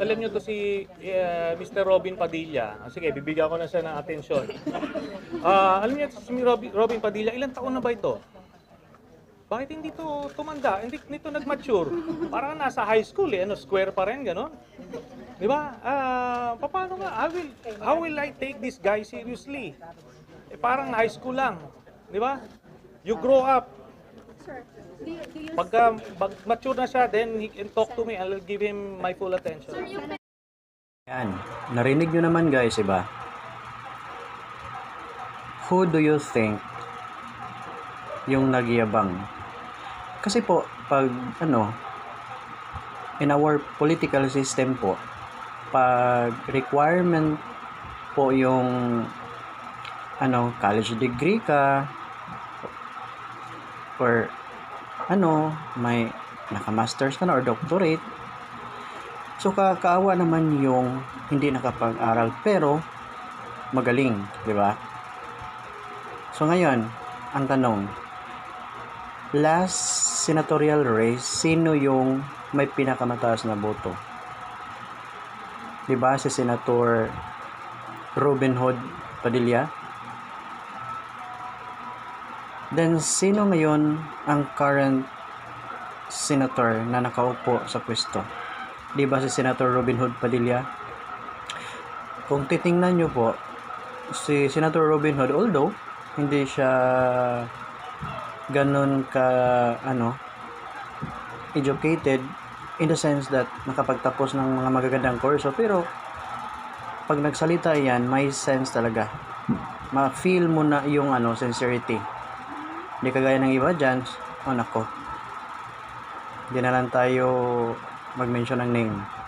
alam niyo to si eh, Mr. Robin Padilla. Ah, Sige, bibigyan ko na siya ng atensyon. Ah, alam niyo si Robin, Robin Padilla, ilang taon na ba ito? Bakit hindi to tumanda? Hindi nito nag-mature. Parang nasa high school eh, ano, square pa rin, gano'n. Di ba? Ah, paano nga? How will, how will I take this guy seriously? Eh, parang high school lang. Di ba? You grow up. Sir, do you, do you Pagka pag mature na siya, then he can talk to me. I'll give him my full attention. sir, yung Yan. Narinig nyo naman guys, iba? Who do you think yung nagyabang? Kasi po, pag ano, in our political system po, pag requirement po yung ano, college degree ka or ano, may naka-masters ka na or doctorate, So kakaawa naman yung hindi nakapag-aral pero magaling, di ba? So ngayon, ang tanong, last senatorial race, sino yung may pinakamataas na boto? Di ba si Senator Robin Hood Padilla? Then sino ngayon ang current senator na nakaupo sa pwesto? di ba si Senator Robin Hood Padilla? Kung titingnan nyo po, si Senator Robin Hood, although hindi siya ganun ka, ano, educated in the sense that nakapagtapos ng mga magagandang kurso, pero pag nagsalita yan, may sense talaga. Ma-feel mo na yung ano, sincerity. Hindi kagaya ng iba dyan, oh nako, hindi na lang tayo mag-mention ng name.